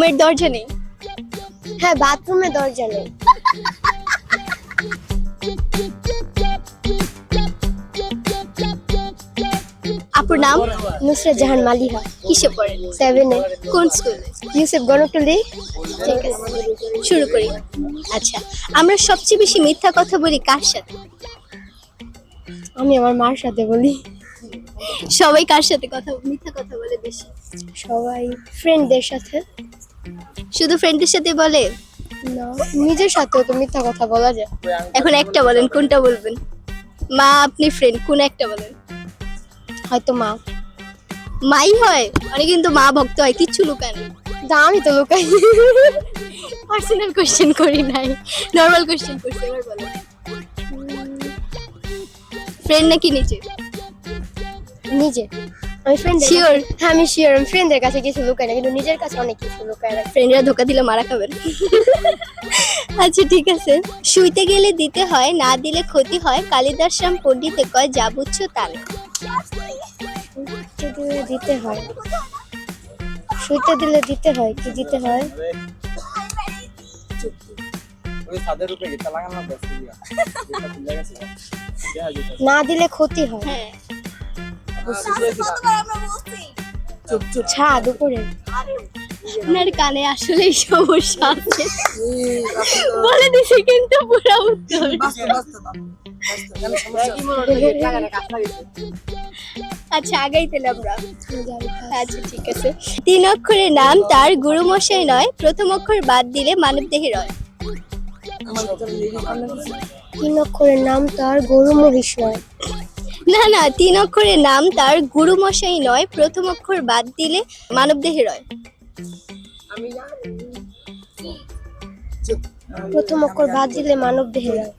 রুমের দরজা নেই। হ্যাঁ বাথরুমে দরজা নেই। আপুর নাম? নুসরাত জাহান মালিহা। কিসে পড়ে সেভেনে কোন স্কুলে? ইউসেফ গণটুলি ঠিক আছে শুরু করি। আচ্ছা আমরা সবচেয়ে বেশি মিথ্যা কথা বলি কার সাথে? আমি আমার মার সাথে বলি। সবাই কার সাথে কথা মিথ্যা কথা বলে বেশি? সবাই ফ্রেন্ডদের সাথে। শুধু ফ্রেন্ডের সাথে বলে? না নিজের সাথেও তো মিথ্যা কথা বলা যায়। এখন একটা বলেন কোনটা বলবেন? মা আপনি ফ্রেন্ড কোন একটা বলেন? হয়তো মা। মাই হয় অনেক কিন্তু মা ভক্ত হয় কিচ্ছু লুকায় না। তা আমি তো লুকাই পার্সোনাল কোশ্চেন করি নাই নর্মাল কোশ্চেন করছি এবার বলো। ফ্রেন্ড নাকি নিজে নিজে আমি ফ্রেন্ড Sure? হ্যাঁ আমি শিওর আমি ফ্রেন্ডদের কাছে কিছু লুকাই না কিন্তু নিজের কাছে অনেক কিছু লুকাই রাখি। ফ্রেন্ডরা ধোকা দিলে মারা খাবেন আচ্ছা ঠিক আছে। শুইতে গেলে দিতে হয় না দিলে ক্ষতি হয়। কালিদাস রাম পণ্ডিতে কয় যা বুঝছ তা না শুইতে দিলে দিতে হয়। শুইতে দিলে দিতে হয় কি দিতে হয়? না দিলে ক্ষতি হয়। হ্যাঁ। তিন অক্ষরের নাম তার গুরুমশাই নয়, প্রথম অক্ষর বাদ দিলে মানব দেহের হয় তিন অক্ষরের নাম তার গরু মহিষ নয়। না না তিন অক্ষরের নাম তার গুরুমশাই নয় প্রথম অক্ষর বাদ দিলে মানব দেহের হয় প্রথম অক্ষর বাদ দিলে মানব দেহে হয়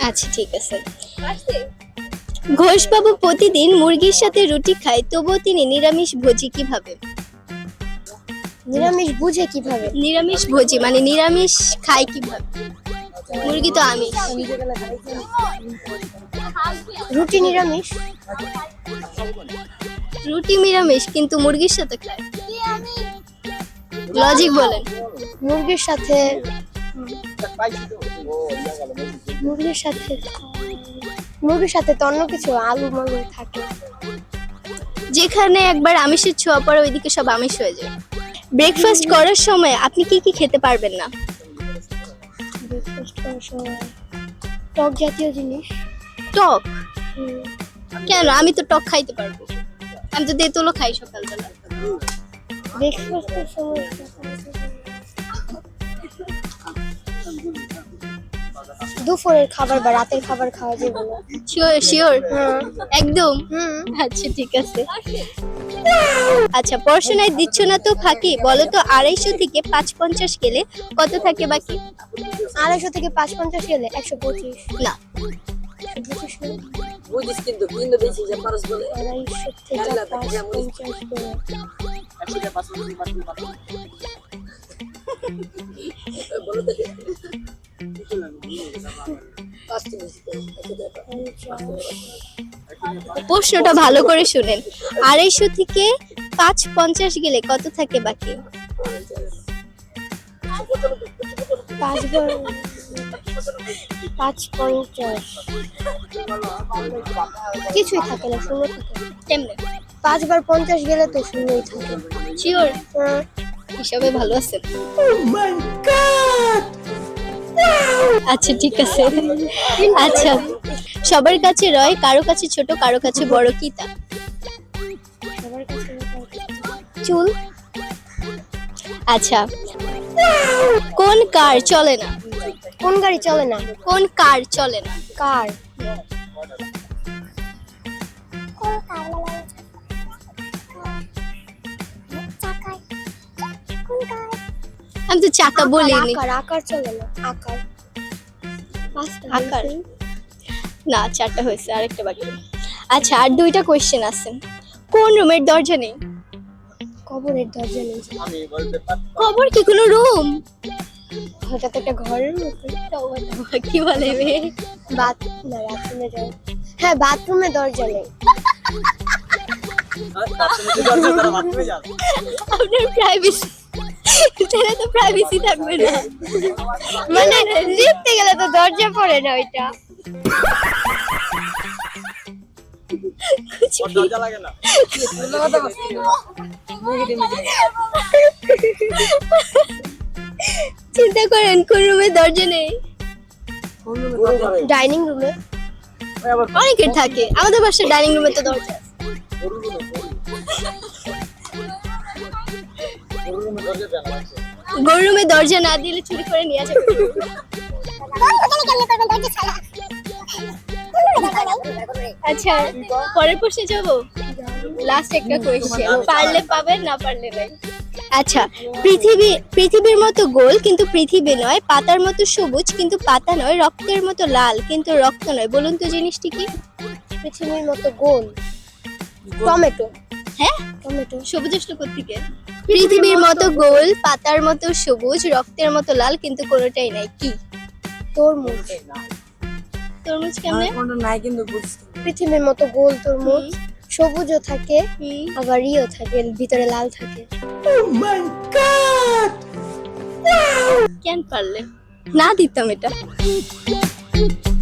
আচ্ছা ঠিক আছে। ঘোষবাবু প্রতিদিন মুরগির সাথে রুটি খায় তবুও তিনি নিরামিষ ভোজি কীভাবে? নিরামিষ বুঝে কীভাবে? নিরামিষ ভোজি মানে নিরামিষ খায় কীভাবে? মুরগি তো আমি রুটি নিরামিষ। রুটি নিরামিষ, কিন্তু মুরগির সাথে খায় লজিক বলেন। মুরগির সাথে মুরগির সাথে মুরগির সাথে তো অন্য কিছু, আলু মালু থাকে। যেখানে একবার আমিষের ছোঁয়া পড়ে, ওইদিকে সব আমিষ হয়ে যায়। ব্রেকফাস্ট করার সময় আপনি কি কি খেতে পারবেন না? সময় টক জাতীয় জিনিস। টক? কেন? আমি তো টক খাইতে পারব। আমি তো তেঁতুলও খাই সকালবেলা। ব্রেকফাস্টের সময় দুপুরের খাবার বা রাতের খাবার খাওয়া না শিওর শিওর একদম? আচ্ছা ঠিক আছে। আচ্ছা পড়াশোনায় দিচ্ছ না তো ফাঁকি? বলো তো আড়াইশো থেকে পাঁচ পঞ্চাশ গেলে কত থাকে বাকি? আড়াইশো থেকে পাঁচ পঞ্চাশ গেলে একশো পঁচিশ। না? বুঝিস কিন্তু কিন্তু বেশি যে বলে। আড়াইশো থেকে পঞ্চাশ গেলে। প্রশ্নটা ভালো করে শুনেন। আড়াইশো থেকে পাঁচ পঞ্চাশ গেলে কত থাকে বাকি? পাঁচবার পাঁচ পঞ্চাশ কিছুই থাকে না শূন্য থাকে। কেমনে পাঁচবার পঞ্চাশ গেলে তো শূন্যই থাকে। শিওর হ্যাঁ, হিসাবে ভালো আছেন আচ্ছা ঠিক আছে। আচ্ছা সবার কাছে রয় কারও কাছে ছোট কারও কাছে বড় কি তা? চুল? আচ্ছা। কোন কার চলে না? কোন গাড়ি চলে না? কোন কার চলে না? কার? আমি তো চাকা বলিনি। আকার আকার চলে না। আকার। আকার? না চারটা হয়েছে আরেকটা বাকি। আচ্ছা আর দুইটা কোয়েশ্চেন আছে। কোন রুমের দরজা নেই? কবরের দরজা নেই। আমি বলতে পারতাম খবর কি কোনো রুম? হঠাৎ একটা ঘরের মতো কি বলে রে বাথ না বাথরুমে যাও হ্যাঁ বাথরুমে দরজা নেই। আপনার প্রাইভেসি তাহলে তো প্রাইভেসি থাকবে না। মানে লিখতে গেলে তো দরজা পড়ে না ওইটা। চিন্তা করেন কোন রুমে দরজা নেই? ডাইনিং রুমে? অনেকের থাকে। আমাদের বাসার ডাইনিং রুমে তো দরজা আছে। গরুর রুমে দরজা জানা আছে গরু রুমে দরজা না দিলে চুরি করে নিয়ে যাবে। আচ্ছা পরের প্রশ্নে যাব? লাস্ট একটা কোয়েশ্চেন পারলে পাবেন না পারলে নাই। আচ্ছা পৃথিবী পৃথিবীর মতো গোল কিন্তু পৃথিবী নয় পাতার মতো সবুজ কিন্তু পাতা নয় রক্তের মতো লাল কিন্তু রক্ত নয়। বলুন তো জিনিসটি কি? পৃথিবীর মতো গোল। টমেটো। হ্যাঁ? টমেটো। সবুজ আসলো কোথেকে পৃথিবীর মতো গোল পাতার মতো সবুজ রক্তের মতো লাল কিন্তু কোনোটাই নাই। কি? তরমুজ। তরমুজ কেমনে? নাই কিন্তু বুঝছি পৃথিবীর মতো গোল তরমুজ সবুজও থাকে আবার ইও থাকে ভিতরে লাল থাকে। কেন পারলে? না দিতাম এটা।